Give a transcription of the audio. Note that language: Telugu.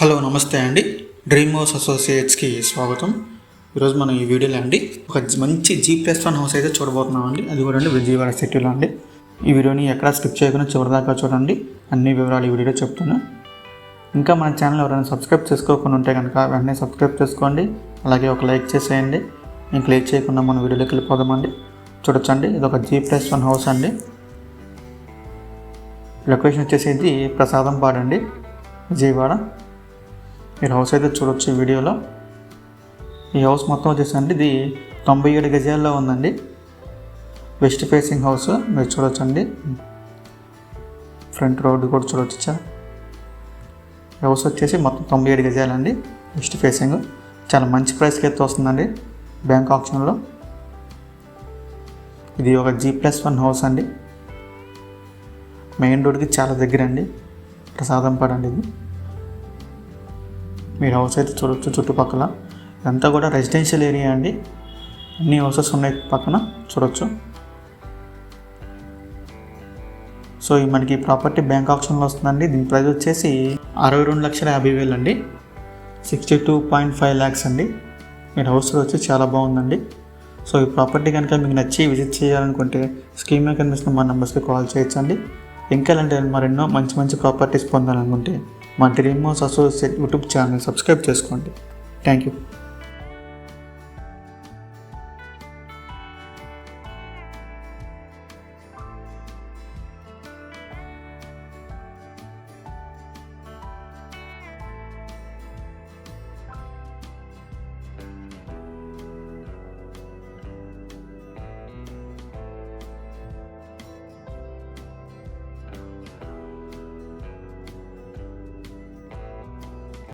హలో నమస్తే అండి. డ్రీమ్ హౌస్ అసోసియేట్స్కి స్వాగతం. ఈరోజు మనం ఈ వీడియోలో అండి ఒక మంచి జీ ప్లస్ వన్ హౌస్ అయితే చూడబోతున్నాం అండి అది కూడా అండి విజయవాడ సిటీలో అండి. ఈ వీడియోని ఎక్కడా స్కిప్ చేయకుండా చివరిదాకా చూడండి. అన్ని వివరాలు ఈ వీడియోలో చెప్తాను. ఇంకా మన ఛానల్ ఎవరైనా సబ్స్క్రైబ్ చేసుకోకుండా ఉంటే కనుక వెంటనే సబ్స్క్రైబ్ చేసుకోండి. అలాగే ఒక లైక్ చేసేయండి. ఇంక లేట్ చేయకుండా మన వీడియోలోకి వెళ్ళిపోదామండి. చూడొచ్చండి ఇది ఒక జీ ప్లస్ వన్ హౌస్ అండి. లొకేషన్ వచ్చేసి ఇది ప్రసాదం పాడండి విజయవాడ. మీరు హౌస్ అయితే చూడొచ్చు ఈ వీడియోలో. ఈ హౌస్ మొత్తం వచ్చేసండి ఇది తొంభై ఏడు గజాల్లో ఉందండి. వెస్ట్ ఫేసింగ్ హౌస్ మీరు చూడొచ్చండి. ఫ్రంట్ రోడ్డు కూడా చూడొచ్చు ఈ హౌస్ వచ్చేసి మొత్తం తొంభై ఏడు గజాలండి. వెస్ట్ ఫేసింగ్ చాలా మంచి ప్రైస్కి అయితే వస్తుందండి. బ్యాంక్ ఆప్షన్లో ఇది ఒక జీ ప్లస్ వన్ హౌస్ అండి. మెయిన్ రోడ్కి చాలా దగ్గర అండి ప్రసాదం పడండి ఇది. మీరు హౌస్ అయితే చూడొచ్చు చుట్టుపక్కల. ఇదంతా కూడా రెసిడెన్షియల్ ఏరియా అండి. అన్ని హౌసెస్ ఉన్నాయి పక్కన చూడొచ్చు. సో ఈ మనకి ప్రాపర్టీ బ్యాంక్ ఆప్షన్లో వస్తుందండి. దీని ప్రైస్ వచ్చేసి అరవై రెండు లక్షల యాభై వేలు అండి. Sixty two point five lakhs అండి మీరు హౌస్ వచ్చి చాలా బాగుందండి. సో ఈ ప్రాపర్టీ కనుక మీకు నచ్చి విజిట్ చేయాలనుకుంటే స్కీమ్ కనిపిస్తున్న మా నెంబర్స్కి కాల్ చేయొచ్చండి. ఇంకా ఇలాంటి మరెన్నో మంచి మంచి ప్రాపర్టీస్ పొందాలనుకుంటే మా dream house associate YouTube channel subscribe చేసుకోండి. Thank you.